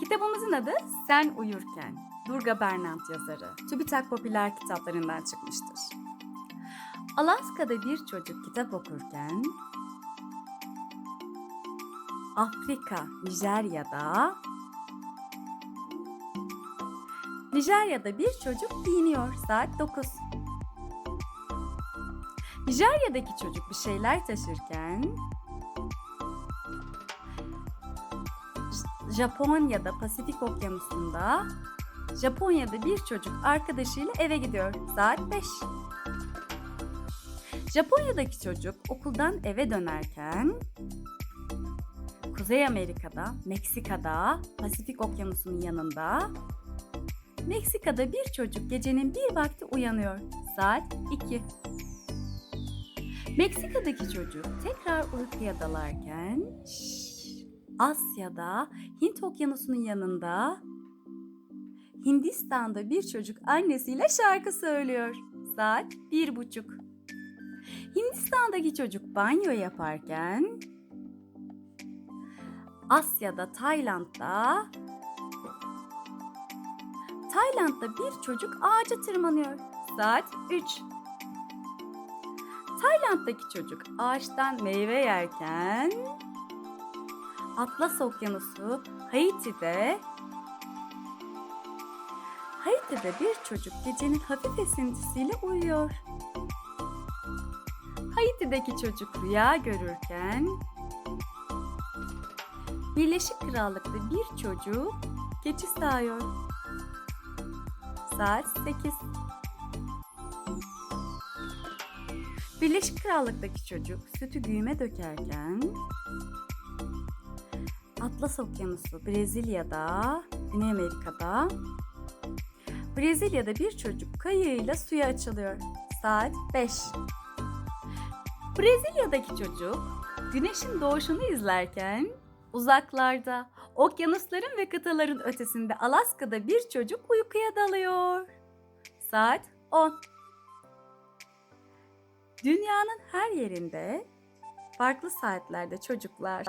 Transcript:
Kitabımızın adı Sen Uyurken. Durga Bernard yazarı. TÜBİTAK popüler kitaplarından çıkmıştır. Alaska'da bir çocuk kitap okurken Afrika, Nijerya'da Nijerya'da bir çocuk giyiniyor saat 9. Nijerya'daki çocuk bir şeyler taşırken Japonya'da Pasifik Okyanusu'nda Japonya'da bir çocuk arkadaşıyla eve gidiyor saat 5. Japonya'daki çocuk okuldan eve dönerken Kuzey Amerika'da, Meksika'da, Pasifik Okyanusu'nun yanında Meksika'da bir çocuk gecenin bir vakti uyanıyor. Saat 2. Meksika'daki çocuk tekrar uykuya dalarken şşş, Asya'da, Hint Okyanusu'nun yanında Hindistan'da bir çocuk annesiyle şarkı söylüyor. Saat bir buçuk. Hindistan'daki çocuk banyo yaparken Asya'da, Tayland'da Tayland'da bir çocuk ağaca tırmanıyor. Saat 3. Tayland'daki çocuk ağaçtan meyve yerken Atlas Okyanusu Haiti'de Haiti'de bir çocuk gecenin hafif esintisiyle uyuyor. Haiti'deki çocuk rüya görürken Birleşik Krallık'ta bir çocuk keçi sağıyor. Saat 8. Birleşik Krallık'taki çocuk sütü güğüme dökerken Atlas Okyanusu Brezilya'da, Güney Amerika'da Brezilya'da bir çocuk kayığıyla suya açılıyor. Saat 5. Brezilya'daki çocuk güneşin doğuşunu izlerken uzaklarda, okyanusların ve kıtaların ötesinde Alaska'da bir çocuk uykuya dalıyor. Saat 10. Dünyanın her yerinde farklı saatlerde çocuklar